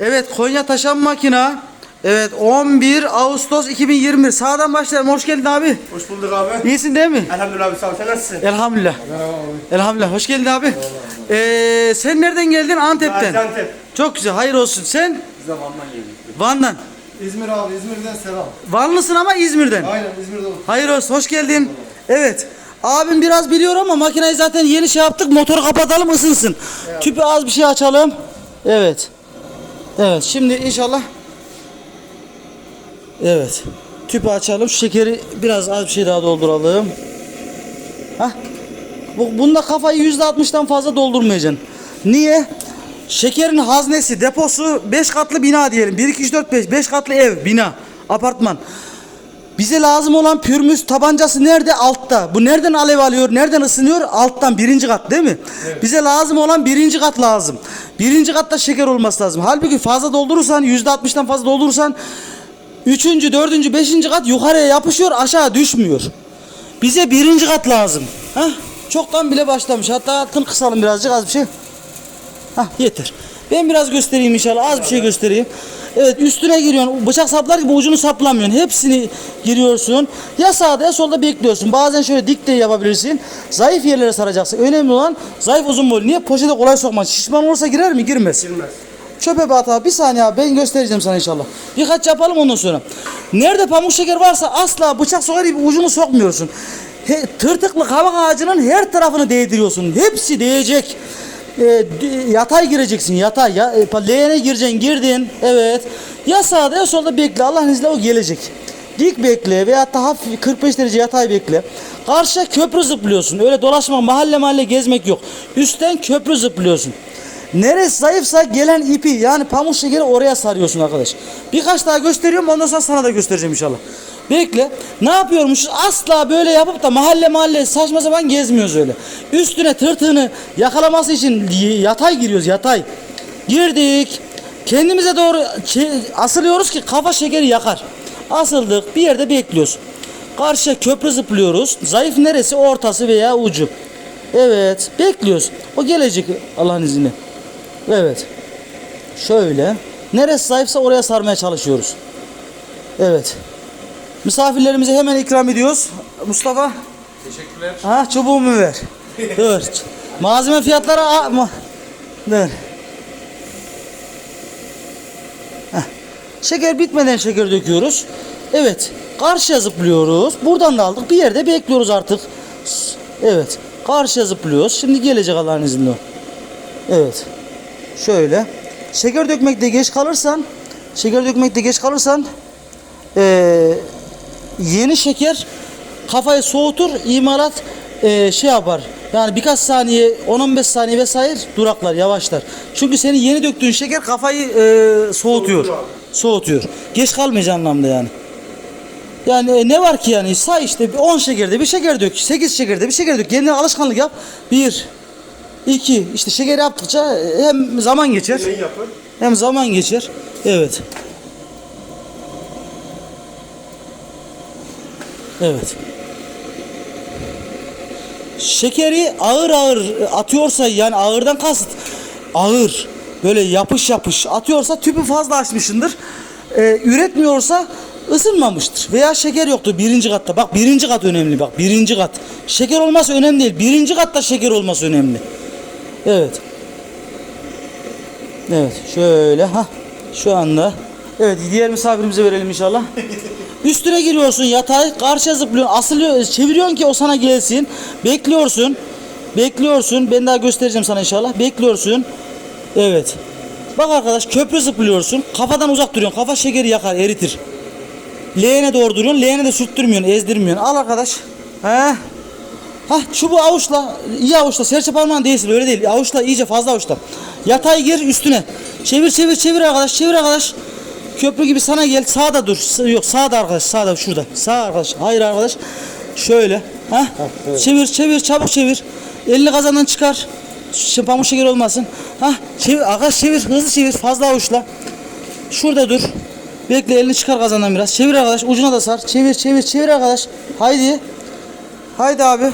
Evet Konya Taşan Makina. Evet 11 Ağustos 2021. Sağdan başlayalım. Hoş geldin abi. Hoş bulduk abi. İyisin değil mi? Elhamdülillah abi sağ ol. Sen nasılsın? Elhamdülillah. Elhamdülillah. Hoş geldin abi. Ee, sen nereden geldin? Antep'ten. Gaziantep. Çok güzel. Hayır olsun. Sen Biz de Van'dan geldik. Van'dan. İzmir abi, İzmir'den selam. Vanlısın ama İzmir'den. Aynen İzmir'de olur. Hayır olsun. Hoş geldin. Evet. Abim biraz biliyor ama makineyi zaten yeni şey yaptık. Motoru kapatalım ısınsın. Tüpü az bir şey açalım. Evet. Evet. Şimdi inşallah Evet. Tüpü açalım. Şekeri biraz az bir şey daha dolduralım. Hah. Bu, bunda kafayı yüzde altmıştan fazla doldurmayacaksın. Niye? Şekerin haznesi, deposu 5 katlı bina diyelim. 1, 2, 3, 4, 5. 5 katlı ev, bina, apartman. Bize lazım olan pürmüz tabancası nerede? Altta. Bu nereden alev alıyor? Nereden ısınıyor? Alttan birinci kat değil mi? Bize lazım olan birinci kat lazım. Birinci katta şeker olması lazım. Halbuki fazla doldurursan yüzde altmıştan fazla doldurursan üçüncü, dördüncü, beşinci kat yukarıya yapışıyor aşağı düşmüyor. Bize birinci kat lazım. Hah, çoktan bile başlamış. Hatta altını kısalım birazcık az bir şey. Hah yeter. Ben biraz göstereyim inşallah. Az bir şey göstereyim. Evet üstüne giriyorsun. Bıçak saplar gibi ucunu saplamıyorsun. Hepsini giriyorsun. Ya sağda ya solda bekliyorsun. Bazen şöyle dik de yapabilirsin. Zayıf yerlere saracaksın. Önemli olan zayıf uzun boylu. Niye? Poşete kolay sokma. Şişman olursa girer mi? Girmez. Girmez. Çöpe bat abi. Bir saniye abi. Ben göstereceğim sana inşallah. Birkaç yapalım ondan sonra. Nerede pamuk şeker varsa asla bıçak sokar gibi ucunu sokmuyorsun. He, tırtıklı kavak ağacının her tarafını değdiriyorsun. Hepsi değecek. E, yatay gireceksin yatay ya. E, leğene gireceksin girdin evet. Ya sağda ya solda bekle Allah'ın izniyle o gelecek. Dik bekle veya da hafif 45 derece yatay bekle. Karşıya köprü zıplıyorsun. Öyle dolaşma mahalle mahalle gezmek yok. Üstten köprü zıplıyorsun Neresi zayıfsa gelen ipi yani pamuk şekeri oraya sarıyorsun arkadaş. Birkaç daha gösteriyorum ondan sonra sana da göstereceğim inşallah. Bekle. Ne yapıyormuşuz? Asla böyle yapıp da mahalle mahalle saçma sapan gezmiyoruz öyle. Üstüne tırtığını yakalaması için yatay giriyoruz yatay. Girdik. Kendimize doğru asılıyoruz ki kafa şekeri yakar. Asıldık bir yerde bekliyoruz. Karşıya köprü zıplıyoruz. Zayıf neresi? Ortası veya ucu. Evet. Bekliyoruz. O gelecek Allah'ın izniyle. Evet. Şöyle. Neresi zayıfsa oraya sarmaya çalışıyoruz. Evet. Misafirlerimize hemen ikram ediyoruz. Mustafa. Teşekkürler. Ha çubuğumu ver. Dur. Malzeme fiyatları a- ma- Dur. Heh. Şeker bitmeden şeker döküyoruz. Evet. Karşıya zıplıyoruz. Buradan da aldık. Bir yerde bekliyoruz artık. Evet. Karşıya zıplıyoruz. Şimdi gelecek Allah'ın izniyle. Evet. Şöyle. Şeker dökmekte geç kalırsan, şeker dökmekte geç kalırsan eee, yeni şeker kafayı soğutur, imalat eee, şey yapar. Yani birkaç saniye, 10-15 saniye vesaire duraklar, yavaşlar. Çünkü senin yeni döktüğün şeker kafayı eee, soğutuyor. Soğutuyor. Geç kalmayacağı anlamda yani. Yani e, ne var ki yani say işte 10 şekerde bir şeker dök, 8 şekerde bir şeker dök. Kendine alışkanlık yap. 1 2 işte şeker yaptıkça e, hem zaman geçer hem zaman geçer. Evet. Evet. Şekeri ağır ağır atıyorsa yani ağırdan kasıt ağır böyle yapış yapış atıyorsa tüpü fazla açmışındır. Ee, üretmiyorsa ısınmamıştır. Veya şeker yoktur birinci katta. Bak birinci kat önemli bak birinci kat. Şeker olması önemli değil. Birinci katta şeker olması önemli. Evet. Evet şöyle ha şu anda. Evet diğer misafirimize verelim inşallah. Üstüne giriyorsun yatay karşıya zıplıyorsun asılıyor çeviriyorsun ki o sana gelsin. Bekliyorsun. Bekliyorsun. Ben daha göstereceğim sana inşallah. Bekliyorsun. Evet. Bak arkadaş köprü zıplıyorsun. Kafadan uzak duruyorsun. Kafa şekeri yakar eritir. Leğene doğru duruyorsun. Leğene de sürttürmüyorsun, ezdirmiyorsun. Al arkadaş. He. Hah çubuğu avuçla, iyi avuçla, serçe parmağın değilsin öyle değil. Avuçla iyice fazla avuçla. Yatay gir üstüne. Çevir çevir çevir arkadaş, çevir arkadaş. Köprü gibi sana gel. Sağda dur. Yok sağda arkadaş, sağda şurada. Sağ arkadaş. Hayır arkadaş. Şöyle. Ha? Çevir çevir çabuk çevir. Elini kazandan çıkar. Pamuk şeker olmasın. Ha? Çevir arkadaş çevir hızlı çevir fazla avuçla. Şurada dur. Bekle elini çıkar kazandan biraz. Çevir arkadaş ucuna da sar. Çevir çevir çevir arkadaş. Haydi. Haydi abi.